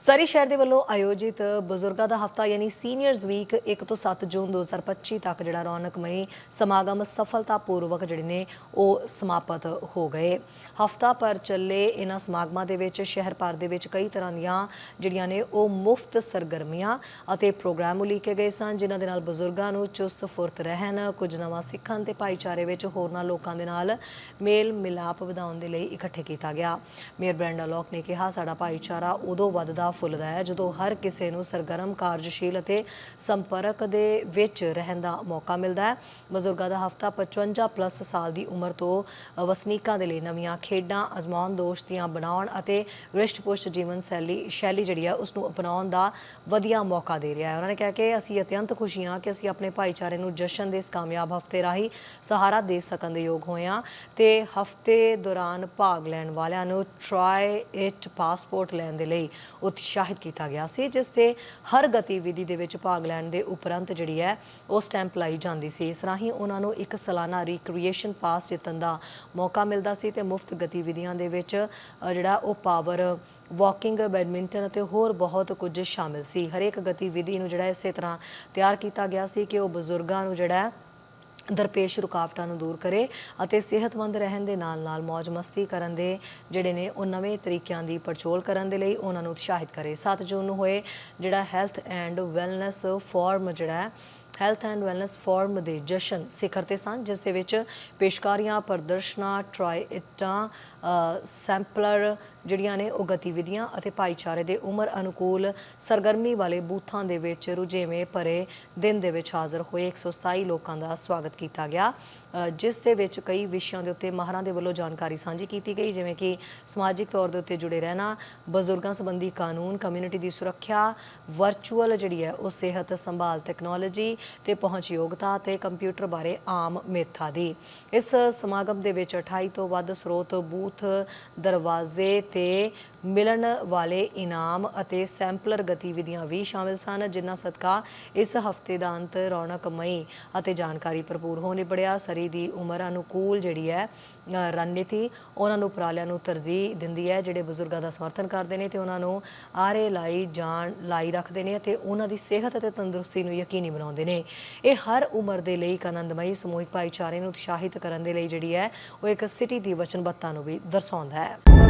ਸਰੀ ਸ਼ਹਿਰ ਦੇ ਵੱਲੋਂ ਆਯੋਜਿਤ ਬਜ਼ੁਰਗਾਂ ਦਾ ਹਫਤਾ ਯਾਨੀ ਸੀਨੀਅਰਜ਼ ਵੀਕ 1 ਤੋਂ 7 ਜੂਨ 2025 ਤੱਕ ਜਿਹੜਾ ਰੌਣਕਮਈ ਸਮਾਗਮ ਸਫਲਤਾਪੂਰਵਕ ਜਿਹੜੇ ਨੇ ਉਹ ਸਮਾਪਤ ਹੋ ਗਏ। ਹਫਤਾ ਪਰ ਚੱਲੇ ਇਹਨਾਂ ਸਮਾਗਮਾਂ ਦੇ ਵਿੱਚ ਸ਼ਹਿਰ ਭਰ ਦੇ ਵਿੱਚ ਕਈ ਤਰ੍ਹਾਂ ਦੀਆਂ ਜਿਹੜੀਆਂ ਨੇ ਉਹ ਮੁਫਤ ਸਰਗਰਮੀਆਂ ਅਤੇ ਪ੍ਰੋਗਰਾਮ ਉਲੀਕੇ ਗਏ ਸਨ, ਜਿਨ੍ਹਾਂ ਦੇ ਨਾਲ ਬਜ਼ੁਰਗਾਂ ਨੂੰ ਚੁਸਤ ਫੁਰਤ ਰਹਿਣ, ਕੁਝ ਨਵਾਂ ਸਿੱਖਣ ਤੇ ਭਾਈਚਾਰੇ ਵਿੱਚ ਹੋਰਨਾਂ ਲੋਕਾਂ ਦੇ ਨਾਲ ਮੇਲ ਮਿਲਾਪ ਵਧਾਉਣ ਦੇ ਲਈ ਇਕੱਠੇ ਕੀਤਾ ਗਿਆ। ਮੇਅਰ ਬ੍ਰੈਂਡਾ ਲੋਕ ਨੇ ਕਿਹਾ, ਸਾਡਾ ਭਾਈਚਾਰਾ ਉਦੋਂ ਵੱਧਦਾ ਫੁੱਲਦਾ ਹੈ, ਜਦੋਂ ਹਰ ਕਿਸੇ ਨੂੰ ਸਰਗਰਮ, ਕਾਰਜਸ਼ੀਲ ਅਤੇ ਸੰਪਰਕ ਦੇ ਵਿੱਚ ਰਹਿਣ ਦਾ ਮੌਕਾ ਮਿਲਦਾ ਹੈ। ਬਜ਼ੁਰਗਾਂ ਦਾ ਹਫਤਾ 55 ਪਲੱਸ ਸਾਲ ਦੀ ਉਮਰ ਤੋਂ ਵਸਨੀਕਾਂ ਦੇ ਲਈ ਨਵੀਆਂ ਖੇਡਾਂ, ਅਜ਼ਮਾਉਣ ਦੋਸਤੀਆਂ ਬਣਾਉਣ ਅਤੇ ਰਿਸ਼ਟ-ਪੁਸ਼ਟ ਜੀਵਨ ਸ਼ੈਲੀ ਸ਼ੈਲੀ ਜਿਹੜੀ ਹੈ ਉਸ ਨੂੰ ਅਪਣਾਉਣ ਦਾ ਵਧੀਆ ਮੌਕਾ ਦੇ ਰਿਹਾ ਹੈ। ਉਹਨਾਂ ਨੇ ਕਿਹਾ ਕਿ ਅਸੀਂ ਅਤਿਅੰਤ ਖੁਸ਼ੀ ਹਾਂ ਕਿ ਅਸੀਂ ਆਪਣੇ ਭਾਈਚਾਰੇ ਨੂੰ ਜਸ਼ਨ ਦੇ ਇਸ ਕਾਮਯਾਬ ਹਫ਼ਤੇ ਰਾਹੀਂ ਸਹਾਰਾ ਦੇ ਸਕਣ ਦੇ ਯੋਗ ਹੋਏ ਹਾਂ ਤੇ ਹਫ਼ਤੇ ਦੌਰਾਨ ਭਾਗ ਲੈਣ ਵਾਲਿਆਂ ਨੂੰ ਟਰਾਈ ਇਟ ਪਾਸਪੋਰਟ ਲੈਣ ਦੇ ਲਈ ਉਤਸ਼ਾਹਿਤ ਕੀਤਾ ਗਿਆ ਸੀ, ਜਿਸ ਤੇ ਹਰ ਗਤੀਵਿਧੀ ਦੇ ਵਿੱਚ ਭਾਗ ਲੈਣ ਦੇ ਉਪਰੰਤ ਜਿਹੜੀ ਹੈ, ਉਹ ਸਟੈਂਪ ਲਾਈ ਜਾਂਦੀ ਸੀ। ਇਸ ਰਾਹੀਂ ਉਹਨਾਂ ਨੂੰ ਇੱਕ ਸਾਲਾਨਾ ਰੀਕ੍ਰੀਏਸ਼ਨ ਪਾਸ ਜਿੱਤਣ ਦਾ ਮੌਕਾ ਮਿਲਦਾ ਸੀ ਤੇ ਮੁਫਤ ਗਤੀਵਿਧੀਆਂ ਦੇ ਵਿੱਚ ਜਿਹੜਾ ਉਹ ਪਾਵਰ ਵਾਕਿੰਗ ਬੈਡਮਿੰਟਨ ਅਤੇ ਹੋਰ ਬਹੁਤ ਕੁਝ ਸ਼ਾਮਿਲ ਸੀ। ਹਰੇਕ ਗਤੀਵਿਧੀ ਨੂੰ ਜਿਹੜਾ ਇਸੇ ਤਰ੍ਹਾਂ ਤਿਆਰ ਕੀਤਾ ਗਿਆ ਸੀ ਕਿ ਉਹ ਬਜ਼ੁਰਗਾਂ ਨੂੰ ਜਿਹੜਾ ਦਰਪੇਸ਼ ਰੁਕਾਵਟਾਂ ਨੂੰ ਦੂਰ ਕਰੇ ਅਤੇ ਸਿਹਤਮੰਦ ਰਹਿਣ ਦੇ ਨਾਲ-ਨਾਲ ਮौज ਮਸਤੀ ਕਰਨ ਦੇ ਜਿਹੜੇ ਨੇ, ਉਹ ਨਵੇਂ ਤਰੀਕਿਆਂ ਦੀ ਪੜਚੋਲ ਕਰਨ ਦੇ ਲਈ ਉਹਨਾਂ ਨੂੰ ਉਤਸ਼ਾਹਿਤ ਕਰੇ। 7 ਜੂਨ ਨੂੰ ਹੋਏ ਜਿਹੜਾ ਹੈਲਥ ਐਂਡ ਵੈਲਨੈਸ ਫੋਰਮ ਜਿਹੜਾ ਹੈਲਥ ਐਂਡ ਵੈਲਨੈਸ ਫੋਰਮ ਦੇ ਜਸ਼ਨ ਸਿਖਰ ਤੇ ਸਨ, ਜਿਸ ਦੇ ਵਿੱਚ ਪੇਸ਼ਕਾਰੀਆਂ, ਪ੍ਰਦਰਸ਼ਨਾਂ ਟਰਾਈ ਇਟਾਂ ਸੈਂਪਲਰ ਜਿਹੜੀਆਂ ਨੇ ਉਹ ਗਤੀਵਿਧੀਆਂ ਅਤੇ ਭਾਈਚਾਰੇ ਦੇ ਉਮਰ ਅਨੁਕੂਲ ਸਰਗਰਮੀ ਵਾਲੇ ਬੂਥਾਂ ਦੇ ਵਿੱਚ ਰੁਝੇਵੇਂ ਭਰੇ ਦਿਨ ਦੇ ਵਿੱਚ ਹਾਜ਼ਰ ਹੋਏ 127 ਲੋਕਾਂ ਦਾ ਸਵਾਗਤ ਕੀਤਾ ਗਿਆ ਜਿਸ ਦੇ ਵਿੱਚ ਕਈ ਵਿਸ਼ਿਆਂ ਦੇ ਉੱਤੇ ਮਾਹਰਾਂ ਦੇ ਵੱਲੋਂ ਜਾਣਕਾਰੀ ਸਾਂਝੀ ਕੀਤੀ ਗਈ, ਜਿਵੇਂ ਕਿ ਸਮਾਜਿਕ ਤੌਰ ਦੇ ਉੱਤੇ ਜੁੜੇ ਰਹਿਣਾ, ਬਜ਼ੁਰਗਾਂ ਸੰਬੰਧੀ ਕਾਨੂੰਨ, ਕਮਿਊਨਿਟੀ ਦੀ ਸੁਰੱਖਿਆ, ਵਰਚੁਅਲ ਜਿਹੜੀ ਹੈ ਉਹ ਸਿਹਤ ਸੰਭਾਲ ਟੈਕਨੋਲੋਜੀ ਤੇ ਪਹੁੰਚਯੋਗਤਾ ਤੇ ਕੰਪਿਊਟਰ ਬਾਰੇ ਆਮ ਮੇਥਾ ਦੀ। ਇਸ ਸਮਾਗਮ ਦੇ ਵਿੱਚ 28 ਤੋਂ ਵੱਧ ਸਰੋਤ ਬੂਥ, ਦਰਵਾਜ਼ੇ ਤੇ ਮਿਲਣ ਵਾਲੇ ਇਨਾਮ ਅਤੇ ਸੈਂਪਲਰ ਗਤੀਵਿਧੀਆਂ ਵੀ ਸ਼ਾਮਿਲ ਸਨ, ਜਿਨ੍ਹਾਂ ਸਦਕਾ ਇਸ ਹਫ਼ਤੇ ਦਾ ਅੰਤ ਰੌਣਕਮਈ ਅਤੇ ਜਾਣਕਾਰੀ ਭਰਪੂਰ ਹੋ ਨਿਬੜਿਆ। ਸਰੀ ਦੀ ਉਮਰ ਅਨੁਕੂਲ ਜਿਹੜੀ ਹੈ ਰਣਨੀਤੀ ਉਹਨਾਂ ਨੂੰ ਉਪਰਾਲਿਆਂ ਨੂੰ ਤਰਜੀਹ ਦਿੰਦੀ ਹੈ, ਜਿਹੜੇ ਬਜ਼ੁਰਗਾਂ ਦਾ ਸਮਰਥਨ ਕਰਦੇ ਨੇ ਤੇ ਉਹਨਾਂ ਨੂੰ ਆਰੇ ਲਾਈ ਜਾਣ, ਲਾਈ ਰੱਖਦੇ ਨੇ ਅਤੇ ਉਹਨਾਂ ਦੀ ਸਿਹਤ ਅਤੇ ਤੰਦਰੁਸਤੀ ਨੂੰ ਯਕੀਨੀ ਬਣਾਉਂਦੇ ਨੇ। ਇਹ ਹਰ ਉਮਰ ਦੇ ਲਈ ਇੱਕ ਆਨੰਦਮਈ ਸਮੂਹਿਕ ਭਾਈਚਾਰੇ ਨੂੰ ਉਤਸ਼ਾਹਿਤ ਕਰਨ ਦੇ ਲਈ ਜਿਹੜੀ ਹੈ, ਉਹ ਇੱਕ ਸਿਟੀ ਦੀ ਵਚਨਬੱਧਤਾ ਨੂੰ ਵੀ ਦਰਸਾਉਂਦਾ ਹੈ।